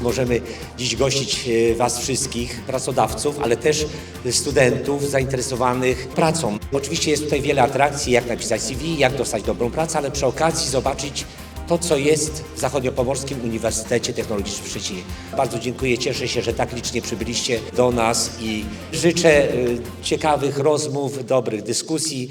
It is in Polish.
możemy dziś gościć e, Was wszystkich, pracodawców, ale też studentów zainteresowanych pracą. Oczywiście jest tutaj wiele atrakcji, jak napisać CV, jak dostać dobrą pracę, ale przy okazji zobaczyć to, co jest w Zachodniopomorskim Uniwersytecie Technologicznym w Szczecinie. Bardzo dziękuję, cieszę się, że tak licznie przybyliście do nas i życzę e, ciekawych rozmów, dobrych dyskusji.